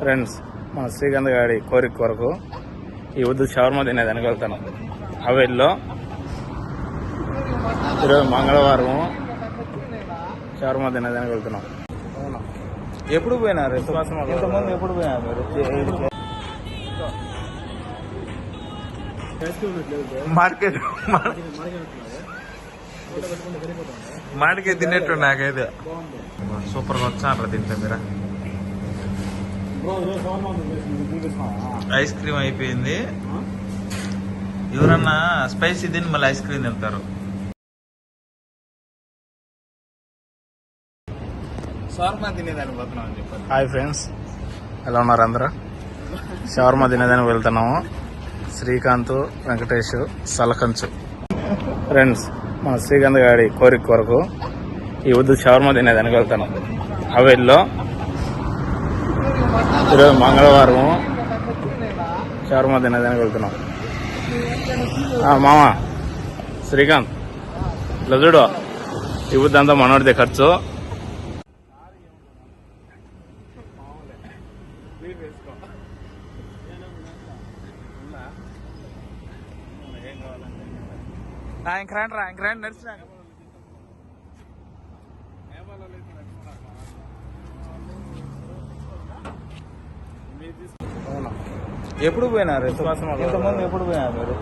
Friends మన శ్రీకాంత్ గారి కోరిక కొరకు ఈ వద్దు షవర్మా తినేదానికి వెళ్తాను. హవేల్లో ఈరోజు మంగళవారం షవర్మా తినేదానికి వెళ్తున్నాం. ఎప్పుడు పోయినారు. ఇంతకుముందు ఎప్పుడు పోయినారు మీరు? మార్కెట్ మాడికే తిన్నట్టు నాకైతే. సూపర్గా వచ్చాను తింటే మీరా. ఐస్ క్రీమ్ అయిపోయింది. ఎవరన్నా స్పైసీ తిని మళ్ళీ ఐస్ క్రీమ్ తింటారు. హాయ్ ఫ్రెండ్స్ ఎలా ఉన్నారు అందరూ? షవర్మా తినేదానికి వెళ్తున్నాము. శ్రీకాంత్ వెంకటేష్ సలకంచు. ఫ్రెండ్స్ మన శ్రీకాంత్ గారి కోరిక కొరకు ఈ వద్దు షవర్మా తినేదానికి వెళ్తాను హవేల్లో ఈరోజు మంగళవారం షవర్మా తినేదానికి వెళ్తున్నాం. మామ శ్రీకాంత్ ఇలా చూడు. ఈ మనోడిదే ఖర్చు. ఇంక రండి రా ఇంక రండి నడిచినా ఎప్పుడు పోయినారు. ఇంతకుముందు ఎప్పుడు పోయినారు మీరు?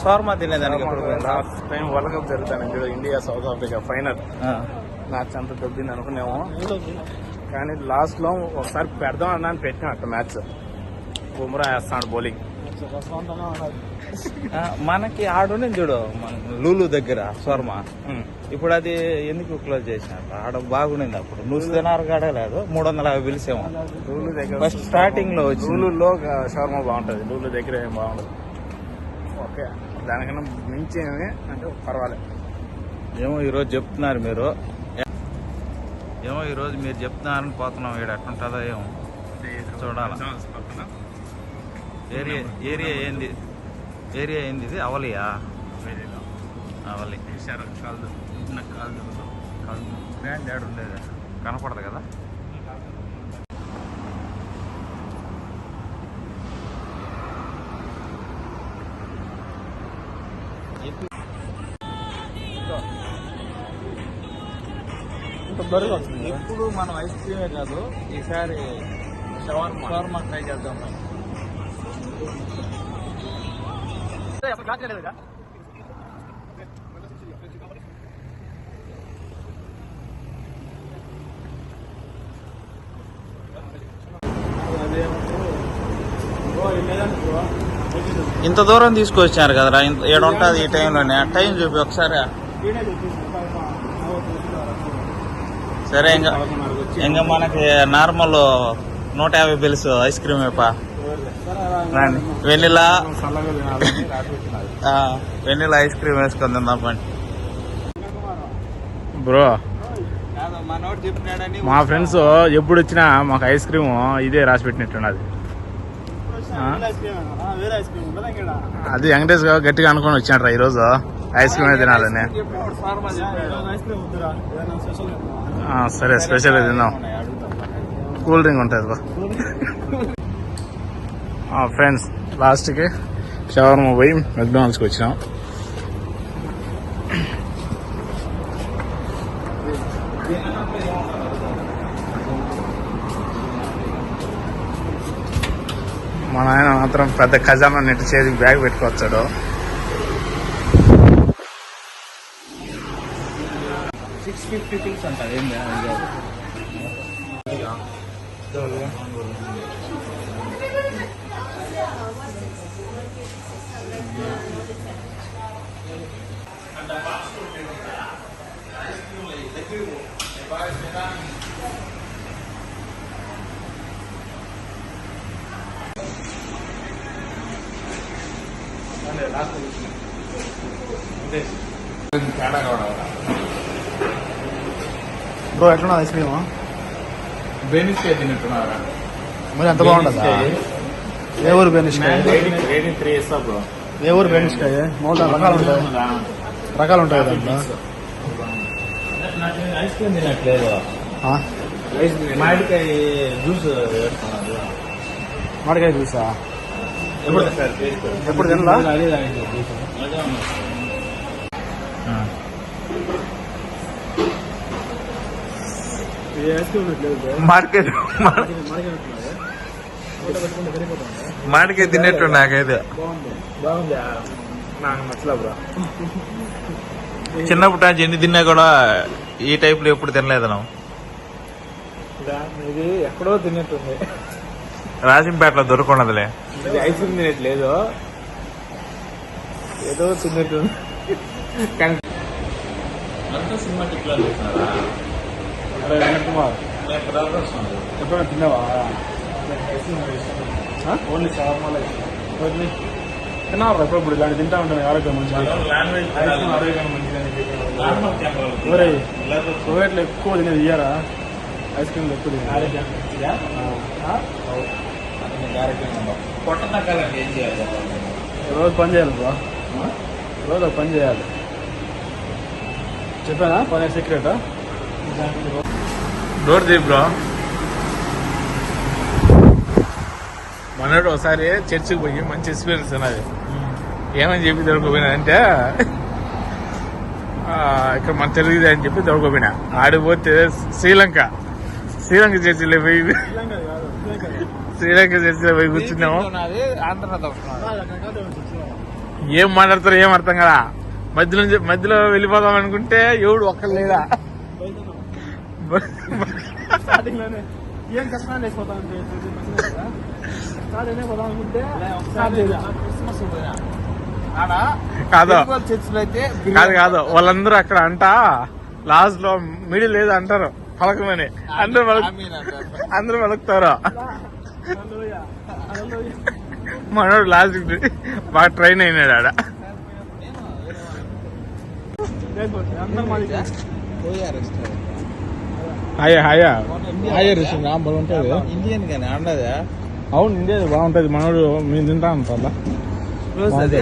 షవర్మా తినేదానికి ఎప్పుడు పోయినారు? Time world cup జరుగుతాను India South Africa final. Match అంత దొబ్బింది అనుకున్నాము. కానీ లాస్ట్లో ఒకసారి పెడదాం అన్నాను పెట్టినా అక్కడ మ్యాచ్. బుమ్రా వేస్తాడు బౌలింగ్. మనకి ఆడునే చూడు లూలు దగ్గర షవర్మా ఇప్పుడు అది ఎందుకు క్లోజ్ చేసినారు ఆడ బాగుండింది అప్పుడు. నువ్వు తినారు కాడ లేదు. మూడు వందల యాభై పిలిచేమో దగ్గర ఫస్ట్ స్టార్టింగ్లో వచ్చి షవర్మా బాగుంటుంది. లూలు దగ్గర ఏం బాగుండదు. ఓకే. దానికన్నా మించి ఏమి అంటే పర్వాలేదు ఏమో ఈరోజు చెప్తున్నారు మీరు. ఏమో ఈరోజు మీరు చెప్తున్నారని పోతున్నాం. ఇక్కడ ఎట్లుంటుందో ఏమో. చూడాలా. ఏరియా ఏరియా ఏంది? ఏరియా ఏంది ఇది? అవలియా? అవలి. కాదు. నాకు కాదు బ్రాండ్ యాడ్ ఉండేది కనపడదు కదా? ఎప్పుడు మనం ఐస్ క్రీమే కాదు ఈసారి షవర్మా. షవర్మా ట్రై చేద్దాం ఇంత దూరం తీసుకొచ్చారు కదరా? ఇంత ఏడు ఉంటుంది ఈ టైంలోనే. ఆ టైం చూపి ఒకసారి. సరే ఇంకా ఇంకా మనకి నార్మల్ నూట యాభై బిల్స్ ఐస్ క్రీమ్ వేపా వెనిలా వెనిలా ఐస్ క్రీమ్ వేసుకొని తిందాం పండి బ్రో. మా ఫ్రెండ్స్ ఎప్పుడు వచ్చినా మాకు ఐస్ క్రీమ్ ఇదే రాసి పెట్టినట్టున్నది? అది వెంకటేష్ గారు గట్టిగా అనుకొని వచ్చాడు ఈ రోజు. ఐస్ క్రీమ్ తినాలని. ఆ, సరే స్పెషల్ తిందాం కూల్ డ్రింక్ ఉంటుంది బా ఫ్రెండ్స్ లాస్ట్కి షవర్మా పోయి మెక్డానల్డ్స్కి వచ్చినాం. మా నాయన మాత్రం పెద్ద ఖజానా నెట్టి చేతికి బ్యాగ్ పెట్టుకొచ్చాడు. సిక్స్ ఫిఫ్టీ థింగ్స్ అంటారు ఏం బ్రో ఎట్లా ఐస్ క్రీమ్ బెనిఫిట్ తింటున్నారా? మరి ఎంత బాగుంటుందా? ఏ ఊరు బ్రో ఏ ఊరు బెనిష్కాయ మామూలు రకాలు ఉంటాయి? రకాలు ఉంటాయి దాంట్లో? ఐస్ క్రీమ్ తినట్లేదు? ఆ? మామిడికాయ జ్యూస్ మామిడికాయ చూసా ఎప్పుడు ఎప్పుడు తినలా? మార్కెట్ మామిడికాయ తిన్నట్టు నాకైతే. చిన్నప్పుడు నుంచి ఎన్ని తిన్నా కూడా ఈ టైప్లో ఎప్పుడు తినలేదు నువ్వు ఇది ఎక్కడో తిన్నట్టుంది రాజంపేటలో దొరకఉండదులే ఇది ఐస్ క్రీమ్ తినట్లేదు. ఏదో తిన్నట్టుంది కానీ అరే వినయ్ కుమార్. ఎప్పుడైనా తిన్నావా? ఓన్లీ తిన్నావా ఎప్పుడు ఇప్పుడు దాన్ని తింటా ఉంటాను ఆరోగ్యం కోవిడ్లో ఎక్కువ తినేది ఇయ్యారా? ఐస్ క్రీమ్ ఎక్కువ? రోజు పని చేయాలి బ్రో. రోజు పని చేయాలి. చెప్పానా? పని సీక్రెట్ డోర్ తీ బ్రో. మనోడు ఒకసారి చర్చికి పోయి మంచి ఎక్స్పీరియన్స్ ఉన్నది. ఏమని చెప్పి దొరకపోయినా అంటే ఇక్కడ మన తెలుగుదే అని చెప్పి దొరకపోయినా ఆడిపోతే శ్రీలంక. శ్రీలంక చర్చిలో పోయి శ్రీలంక చర్చిలో పోయి కూర్చున్నాము. ఏం మాట్లాడతారో ఏం అర్థం కదా మధ్యలో మధ్యలో వెళ్ళిపోదాం అనుకుంటే ఎవడు ఒక్కరు లేదా స్టార్టింగ్లోనే ఏం కష్టం వేసిపోతా ఉంటే స్టార్ట్ అయినా పోదాం అనుకుంటే స్టార్ట్ చేయదా కాదు కాదు కాదు వాళ్ళందరూ అక్కడ అంట లాస్ట్లో మిడిల్ లేదు అంటారు పలకమని అందరూ పలక అందరూ పలుకుతారు మనోడు లాస్ట్ బాగా ట్రైన్ అయినాడు ఆడ అందరూ మాది హాయ్ హాయ్ హాయ్ రిషి రాంబల్ ఉంటుంది ఇండియన్ కానీ అవును ఇండియా బాగుంటది. మనోడు మేము తింటా ఉంటా అదే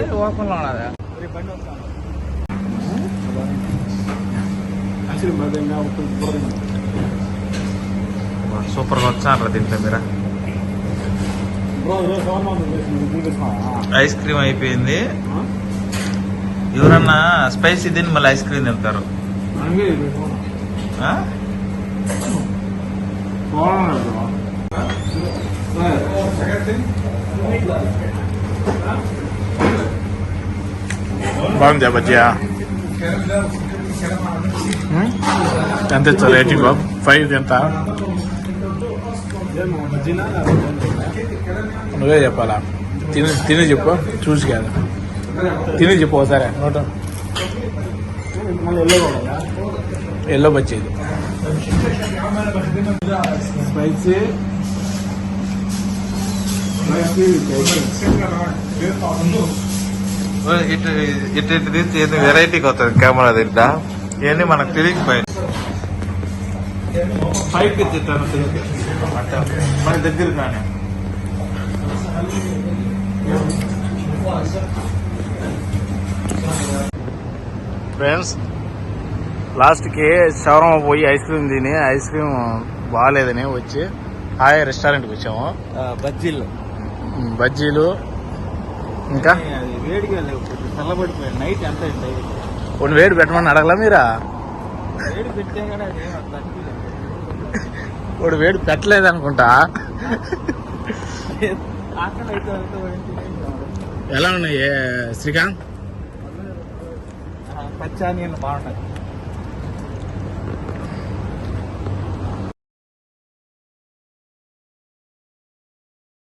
సూపర్గా వచ్చాను దీంట్లో మీరా. ఐస్ క్రీమ్ అయిపోయింది. ఎవరన్నా స్పైసీ తిని మళ్ళీ ఐస్ క్రీమ్ తింటారు. ఆ? బాగుంది బజ్జియా ఎంత ఇస్తారు రేటింగ్ ఫైవ్ ఎంత? నువ్వే చెప్పాలా? తిని తిని చెప్పు చూసి కాదు. తిని చెప్పు ఒకసారి నోట. ఎల్లో బచ్చేది స్పైసీ ఓ, ఇటు ఇటు ఇటు తీస్తే ఏంది వెరైటీగా వస్తుంది కెమెరా తింటా ఇవన్నీ మనకు తెలియకపోయింది పైకి తిట్టాను మన దగ్గర కానీ ఫ్రెండ్స్ లాస్ట్కి షవర్మ పోయి ఐస్ క్రీమ్ తిని ఐస్ క్రీమ్ బాగాలేదని వచ్చి హాయ్ రెస్టారెంట్కి వచ్చాము. బజ్జీలు. బజ్జీలు. ఇంకా? వేడిగా చల్లబడిపోయాయి. నైట్ ఎంత కొన్ని వేడి పెట్టమని అడగలా మీరా? వేడి వేడి పెట్టలేదు అనుకుంటా. ఎలా ఉన్నాయి శ్రీకాంత్? పచ్చి ఆనియన్ బాగున్నాయి.